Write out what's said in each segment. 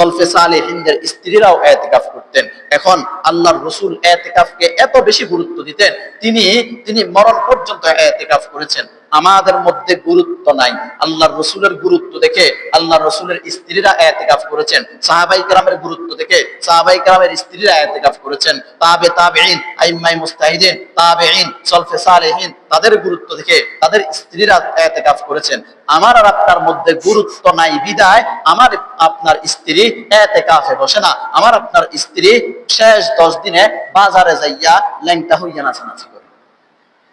সলফে সালেহিনদের স্ত্রীরাও এতেকাফ করতেন। এখন আল্লাহর রসুল এতেকাফকে এত বেশি গুরুত্ব দিতেন, তিনি তিনি মরণ পর্যন্ত এতেকাফ করেছেন। আমাদের মধ্যে গুরুত্ব নাই। আল্লাহর রসুলের গুরুত্ব দেখে আল্লাহর রসুলের স্ত্রীরা এতেকাফ করেছেন। সাহাবাই কালামের গুরুত্ব দেখে সাহাবাই কালামের স্ত্রীরা এতেকাফ করেছেন। তাবে তাবেইন আইম্মাই মুস্তাহিদিন তাবেইন সলফে সালেহিন, তাদের গুরুত্ব দেখে তাদের স্ত্রীরা এতেকাফ করেছেন। আমার আর আপনার মধ্যে গুরুত্ব নাই বিদায়। আমার আপনার স্ত্রী এতে কাফে বসে না। আমার আপনার স্ত্রী শেষ দশ দিনে বাজারে যাইয়া ল্যাংটা হইয়া নাচানাচি করে।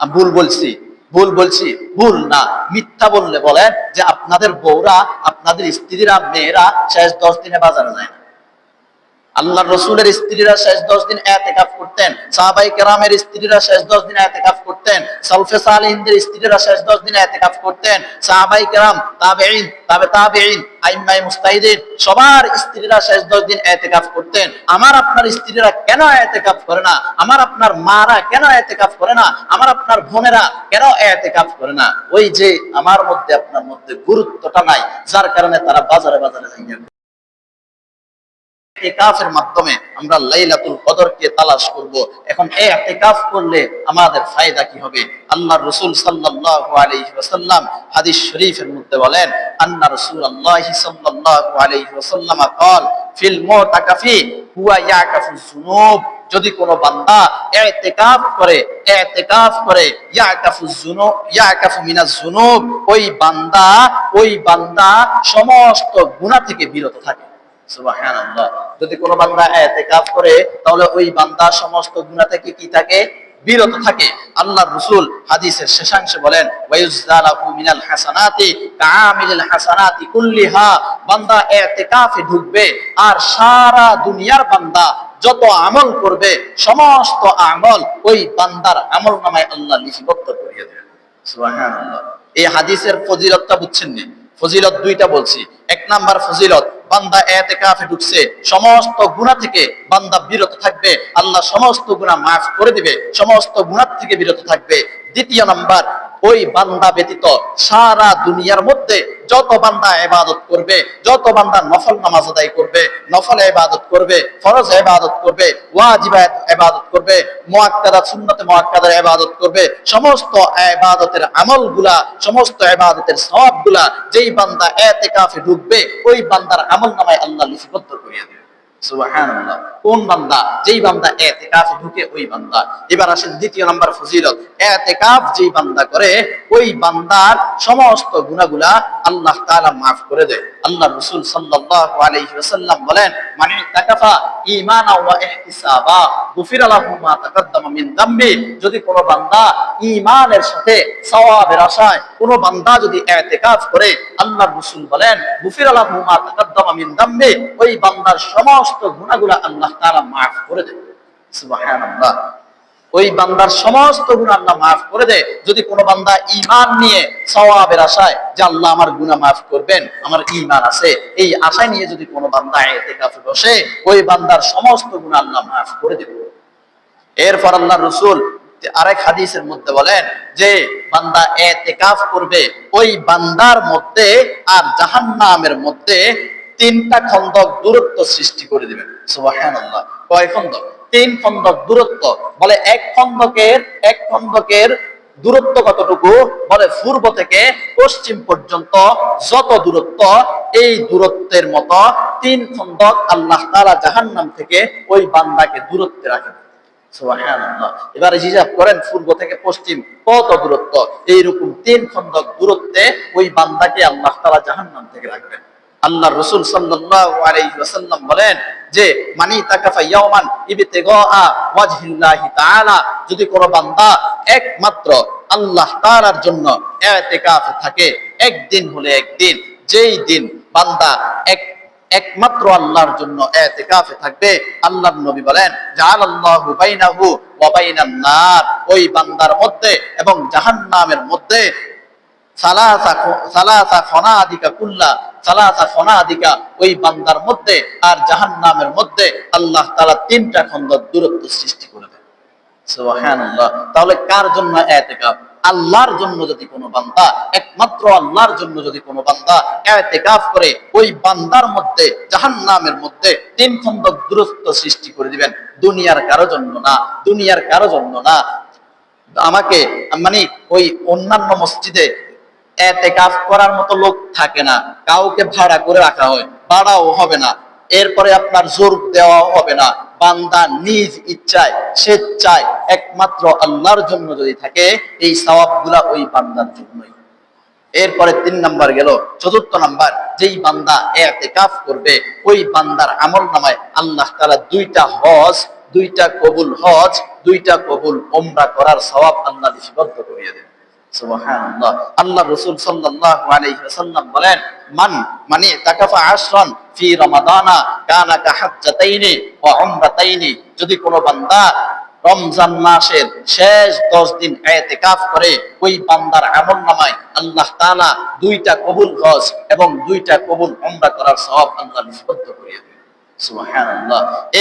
ভুল বলছি। ভুল বলছি, ভুল না, মিথ্যা বললে বলেন যে আপনাদের বউরা, আপনাদের স্ত্রীরা, মেয়েরা শেষ দশ দিনে বাজারে যায় না। আল্লাহ রসুলের স্ত্রীরা শেষ দশ দিন এতেকাফ করতেন। সাহাবাই কেরামের স্ত্রীরা শেষ দশ দিন এতেকাফ করতেন। সলফে সালিহিনদের স্ত্রীরা শেষ দশ দিন এতেকাফ করতেন। সাহাবাই কেরাম তাবেইন তাবে তাবেইন মুস্তাহিদিন, সবার স্ত্রীরা শেষ দশ দিন এতেকাফ করতেন। আমার আপনার স্ত্রীরা কেন এতেকাফ করে না? আমার আপনার মারা কেন এতেকাফ করে না? আমার আপনার বোনেরা কেন এতেকাফ করে না? ওই যে আমার মধ্যে, আপনার মধ্যে গুরুত্বটা নাই, যার কারণে তারা বাজারে বাজারে এতেকাফের মাধ্যমে আমরা লাইলাতুল কদরকে তালাশ করব এখন এই এতেকাফ করলে আমাদের ফায়দা কি হবে আল্লাহর রাসূল সাল্লাল্লাহু আলাইহি ওয়াসাল্লাম হাদিস শরীফের মধ্যে বলেন আন্না রাসূলুল্লাহ সাল্লাল্লাহু আলাইহি ওয়াসাল্লাম قال ফিল মুতাকাফি হুয়া ইয়াকাফু যুনুব যদি কোনো বান্দা ইতিকাফ করে ইতিকাফ করে ইয়াকাফু যুনুব ইয়াকাফু মিনাজ যুনুব ওই বান্দা ওই বান্দা সমস্ত গুনাহ থেকে বিরত থাকে যদি কোনো বান্দা ইতিকাফ করে, তাহলে ওই বান্দা সমস্ত গুনাহ থেকে কি থাকে? বিরত থাকে। আল্লাহর রাসূল হাদিসের শেষাংশে বলেন মিনাল হাসানাতি কামিলিল হাসানাতি কুল্লিহা। বান্দা ঢুকবে, আর সারা দুনিয়ার বান্দা যত আমল করবে, সমস্ত আমল ওই বান্দার আমল নামায় আল্লাহ লিপিবদ্ধ করিয়ে এই হাদিসের ফজিলতটা বুঝছেন নি? ফজিলত দুইটা বলছি। এক নাম্বার ফজিলত বান্দা এতে কাফে ঢুকছে। সমস্ত গুণা থেকে বান্দা বিরত থাকবে। আল্লাহ সমস্ত গুণা মাফ করে দিবে। সমস্ত গুণার থেকে বিরত থাকবে। দ্বিতীয় নাম্বার ওই বান্দা ব্যতীত সারা দুনিয়ার মধ্যে যত বান্দা ইবাদত করবে, যত বান্দা নফল নামাজ আদায় করবে, নফল ইবাদত করবে, ফরজ ইবাদত করবে, ওয়াজিব ইবাদত করবে মুআক্কাদা সুন্নতে মুআক্কাদার ইবাদত করবে, সমস্ত ইবাদতের আমলগুলা, সমস্ত ইবাদতের সওয়াবগুলা যেই বান্দা ইতিকাফে ঢুকবে, ওই বান্দার আমল নামায় আল্লাহ লিপিবদ্ধ করিয়ে দেবে কোন বান্দা? যেই বান্দা এতেকাফ ঢুকে, ওই বান্দা। এবার আসেন দ্বিতীয় নাম্বার ফজিলত। এতেকাফ যেই বান্দা করে, ওই বান্দার সমস্ত গুণাগুলা আল্লাহ তাআলা maaf করে দেয়। আল্লাহ রাসূল সাল্লাল্লাহু আলাইহি ওয়াসাল্লাম বলেন মানে তাকাফা গুফিরা তাকাদ্দামা মিন যদি কোনো বান্দা ঈমানের সাথে সওয়াবের আশায় কোনো বান্দা যদি করে আল্লাহ রাসূল বলেন, গুফির লাহু তাকাদ্দামা মিন ওই বান্দার সমস্ত গুণাগুলা আল্লাহ তাআলা maaf করে সুবহানাল্লাহ। ওই বান্দার সমস্ত গুণ আল্লাহ মাফ করে দেয়। যদি কোনো বান্দা ইমান নিয়ে সওয়াবের আশায় যে আল্লাহ আমার গুনাহ মাফ করবেন, আমার ইমান আছে, এই আশায় নিয়ে যদি কোনো বান্দা ইতিকাফে বসে, ওই বান্দার সমস্ত গুণ আল্লাহ মাফ করে দেবে। এরপর আল্লাহ রসুল আরেক হাদিসের মধ্যে বলেন যে, বান্দা এতেকাফ করবে, ওই বান্দার মধ্যে আর জাহান্নামের মধ্যে তিনটা খন্দক দূরত্ব সৃষ্টি করে দিবেন। সুবহানাল্লাহ। কয় খন্দক? তিন খন্দক দূরত্ব। বলে এক খন্দকের এক খন্দকের দূরত্ব কতটুকু? বলে পূর্ব থেকে পশ্চিম পর্যন্ত যত দূরত্ব, এই দূরত্বের মতো তিন খন্দক আল্লাহ তাআলা জাহান্নাম থেকে ওই বান্দাকে দূরত্বে রাখেন। এবারে হিসাব করেন পূর্ব থেকে পশ্চিম কত দূরত্ব? এইরকম তিন খন্দক দূরত্বে ওই বান্দাকে আল্লাহ তাআলা জাহান্নাম থেকে রাখবেন। আল্লাহ রসুল ওয়াসাল্লাম বলেন যে, মানি তাকাফা যদি কোন বান্দা একমাত্র আল্লাহ তাআলার জন্য থাকে, একদিন হলে একদিন, যেই দিন বান্দা এক, একমাত্র আল্লাহর জন্য এতেকাফে থাকবে, আল্লাহর নবী বলেন বাইনাহু ওয়া বাইনান নার ওই বান্দার মধ্যে এবং জাহান্নামের মধ্যে খন্দ তাহলে কার জন্য এতেকাফ আল্লাহর জন্য যদি কোনো বান্দা, একমাত্র আল্লাহর জন্য যদি কোনো বান্দা এতেকাফ করে, ওই বান্দার মধ্যে, জাহান্নামের মধ্যে তিন খন্ড দূরত্ব সৃষ্টি করে দিবেন। দুনিয়ার কারও জন্য না, দুনিয়ার কারও জন্য না। আমাকে মানে ওই অন্যান্য মসজিদে এতেকাফ করার মতো লোক থাকে না। কাউকে ভাড়া করে রাখা হয়, ভাড়াও হবে না। এরপরে আপনার জোর দেওয়া হবে না। বান্দা নিজ ইচ্ছায়, স্বেচ্ছায় একমাত্র আল্লাহর জন্য যদি থাকে, এই সওয়াবগুলা ওই বান্দার জন্যই। এরপরে তিন নাম্বার গেল, চতুর্থ নাম্বার, যেই বান্দা এতেকাফ করবে, ওই বান্দার আমল নামায় আল্লাহ তাআলা দুইটা হজ, দুইটা কবুল হজ, দুইটা কবুল ওমরা করার সওয়াব আল্লাহ লিপিবদ্ধ করিয়ে সুবহানাল্লাহ আল্লাহ রাসূল সাল্লাল্লাহু আলাইহি ওয়াসাল্লাম বলেন, মান মানে তাকাফা আশরান ফি রমাদানা কানা কাহাজ্জাতাইনি ওয়া উমরাতাইনি। যদি কোনো বান্দা রমজান মাসের শেষ দশ দিন এতেকাফ করে, ওই বান্দার আমল নামায় আল্লাহ তাআলা দুইটা কবুল হজ এবং দুইটা কবুল উমরা করার সওয়াব আল্লাহ নিষ্পত্ত করিয়ে সুবহানাল্লাহ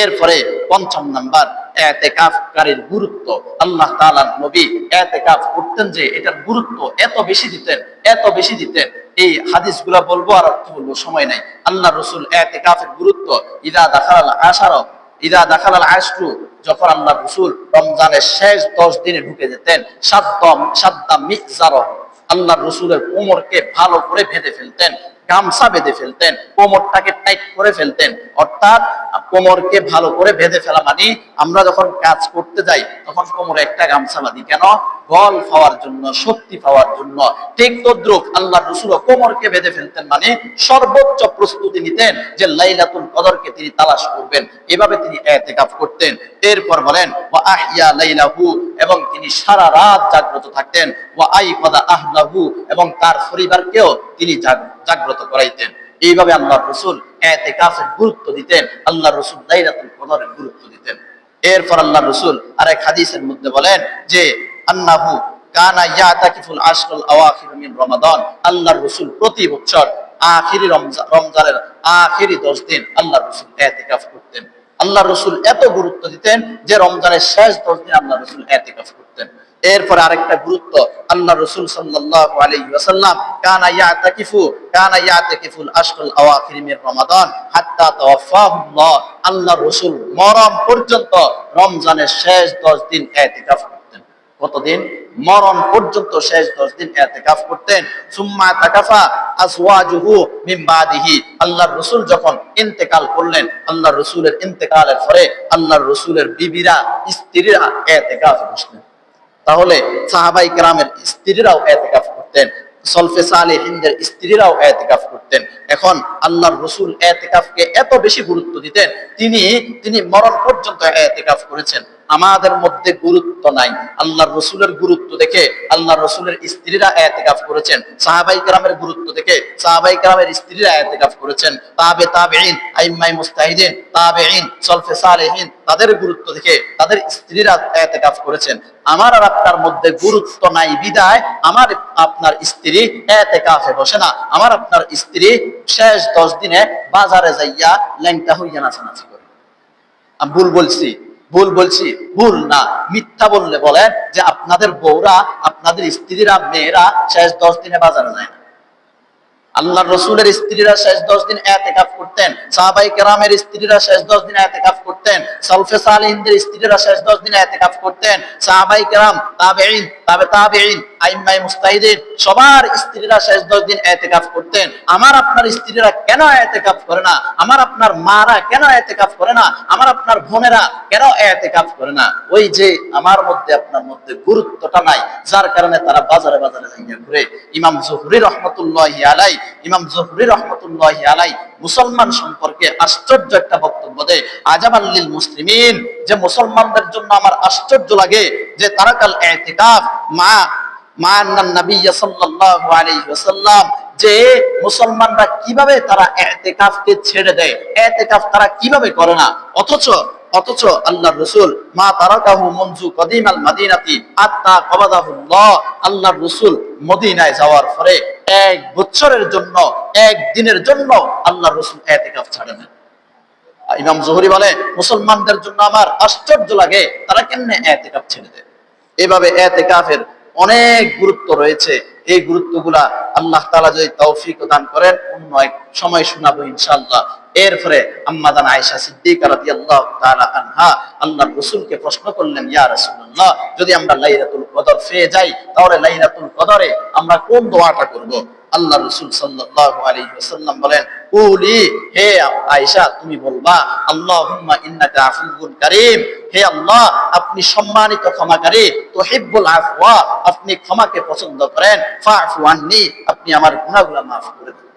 এরপরে পঞ্চম নাম্বার এতেকাফকারীর গুরুত্ব। আল্লাহ তাআলার নবী এতেকাফ করতেন যে এটার গুরুত্ব এত বেশি দিতেন, এত বেশি দিতেন। এই হাদিসগুলা বলব আর অর্থ বলব, সময় নাই। আল্লাহ রসুল এতেকাফের গুরুত্ব, ইদা দাখাল আশার, ইদা দাখাল আশরু, যখন আল্লাহ রসুল রমজানের শেষ দশ দিনে ঢুকে যেতেন, সাদ্দাম সাদ্দাম মিকজার আল্লাহ রসুলের কোমরকে ভালো করে বেঁধে ফেলতেন। গামছা বেঁধে ফেলতেন, কোমরটাকে টাইট করে ফেলতেন। অর্থাৎ কোমরকে ভালো করে বেঁধে ফেলা মানে আমরা যখন কাজ করতে যাই, তখন কোমরে একটা গামছা বাঁধি। কেন? বল পাওয়ার জন্য, শক্তি পাওয়ার জন্য ঠিক তদ্রুপ রসুল কোমরকে বেঁধে ফেলতেন মানে সর্বোচ্চ প্রস্তুতি নিতেন যে লাইলাতুল কদরকে তিনি তালাশ করবেন। এভাবে তিনি এতেকাফ করতেন। এরপর বলেন, ওয়া আহিয়া লাইলাহু এবং তিনি সারা রাত জাগ্রত থাকতেন। ওয়া আইকাদা আহলাহু এবং তার পরিবারকেও তিনি জাগ্রত করাইতেন। এইভাবে আল্লাহ রসুল এতেকাফের গুরুত্ব দিতেন। আল্লাহ রসুল লাইলাতুল কদরের গুরুত্ব দিতেন। এরপর আল্লাহ রসুল আরেক হাদিসের মধ্যে বলেন যে আন্নাহু কানা ইয়াতাকিফুল আশরুল আওয়াখির মিন রমাদান। আল্লাহর রাসূল প্রতি বছর আখিরি রমজানের আখিরি 10 দিন আল্লাহর রাসূল ইতিকাফ করতেন। আল্লাহর রাসূল এত গুরুত্ব দিতেন যে রমজানের শেষ 10 দিন আল্লাহর রাসূল ইতিকাফ করতেন। আরেকটা গুরুত্ব সাল্লাল্লাহু আলাইহি ওয়াসাল্লাম কানা ইয়াতাকিফু, কানা ইয়াতাকিফুল আওয়াখির মিন রমাদান, হাত্তা তাওয়াফাহুল্লাহ মরণ পর্যন্ত রমজানের শেষ 10 দিন ইতিকাফ কতদিন? মরণ পর্যন্ত শেষ দশ দিন এতেকাফ করতেন। সুম্মা তাকাফা আসওয়াজুহু বাদিহি। আল্লাহর রাসূল যখন ইন্তেকাল করলেন, আল্লাহর রাসূলের ইন্তেকালের পরে আল্লাহর রাসূলের বিবিরা, স্ত্রীরা এতেকাফে বসলেন। তাহলে সাহাবাই কেরামের স্ত্রীরাও এতেকাফ করতেন। সলফে সালেহিনদের স্ত্রীরাও এতেকাফ করতেন। এখন আল্লাহর রসুল এতেকাফকে এত বেশি গুরুত্ব দিতেন, তিনি তিনি মরণ পর্যন্ত এতেকাফ করেছেন। আমাদের মধ্যে গুরুত্ব নাই। আল্লাহর রসুলের গুরুত্ব দেখে আল্লাহর রসুলের স্ত্রীরা এতেকাফ করেছেন। সাহাবাই কেরামের গুরুত্ব দেখে সাহাবাই কেরামের স্ত্রীরা এতেকাফ করেছেন। তাবে তাবেইন আইম্মাই মুস্তাহিদিন তাবেইন সলফে সালেহিন, তাদের গুরুত্ব দেখে তাদের স্ত্রীরা এতেকাফ করেছেন। আমার আর আপনার মধ্যে গুরুত্ব নাই বিদায়। আমার আপনার স্ত্রী এতে কাফে বসে না। আমার আপনার স্ত্রী শেষ দশ দিনে বাজারে যাইয়া ল্যাংটা হইয়া নাচানাচি করে। আমি ভুল বলছি। ভুল বলছি, ভুল না। মিথ্যা বললে বলেন যে আপনাদের বউরা, আপনাদের স্ত্রীরা, মেয়েরা শেষ দশ দিনে বাজারে যায় না। আল্লাহ রসুলের স্ত্রীরা শেষ দশ দিন এতেকাফ করতেন। সাহাবাই কেরামের স্ত্রীরা শেষ দশ দিন এতেকাফ করতেন। সলফে সালিহিনদের স্ত্রীরা শেষ দশ দিন এতেকাফ করতেন। সাহাবাই কেরাম তাবেইন তাবে তাবেইন মুস্তাহিদিন, সবার স্ত্রীরা শেষ দশ দিন এতেকাফ করতেন। আমার আপনার স্ত্রীরা কেন এতেকাফ করে না? আমার আপনার মারা কেন এতেকাফ করে না? আমার আপনার বোনেরা কেন এতেকাফ করে না? ওই যে আমার মধ্যে আপনার মধ্যে গুরুত্বটা নাই, যার কারণে তারা বাজারে বাজারে ঘুরে। ইমাম জহুরি আলাই ইমাম জহুরি আলাই মুসলমান সম্পর্কে আশ্চর্য একটা বক্তব্য দেয়। আজাবাল্লিল মুসলিমিন, যে মুসলমানদের জন্য আমার আশ্চর্য লাগে যে তারা কাল এতেকাফ, মা যে মুসলমানরা কীভাবে তারা এতেকাফকে ছেড়ে দেয়, এতেকাফ তারা কীভাবে করে না? অথচ অথচ আল্লাহর রসুল, মা তারাকাহু মঞ্জু কদিম আল মাদিনাতি আত্মা কবাদাহুল্লাহ, আল্লাহর রসুল মদিনায় যাওয়ার পরে এক বছরের জন্য, এক দিনের জন্য আল্লাহর রসুল এতেকাফ ছাড়ে না। ইমাম জহুরি বলে, মুসলমানদের জন্য আমার আশ্চর্য লাগে, তারা কেমনে এতেকাফ ছেড়ে দেয়? এভাবে এতেকাফের অনেক গুরুত্ব রয়েছে। এই গুরুত্বগুলা আল্লাহ তালা যদি তৌফিক দান করেন, অন্য এক সময় শোনাবো ইনশাল্লাহ এরপরে আম্মাদান আয়েশা সিদ্দিকা আল্লাহ আনহা আল্লাহ রসুলকে প্রশ্ন করলেন, ইয়া রসুল্লাহ যদি আমরা লাইলাতুল কদর পেয়ে যাই, তাহলে লাইলাতুল কদরে আমরা কোন দোয়াটা করব? আল্লাহ রসুল সাল্লাহ আলাইহি ওয়াসাল্লাম বলেন, উলি, হে আয়েশা, তুমি বলবা আল্লাহ ইন্নাকা আফুউন কারীম, হে আল্লাহ, আপনি সম্মানিত ক্ষমাকারী, তুহিব্বুল আফওয়া, আপনি ক্ষমাকে পছন্দ করেন ফাফু আননি, আপনি আমার গুনাহগুলো মাফ করে দিন।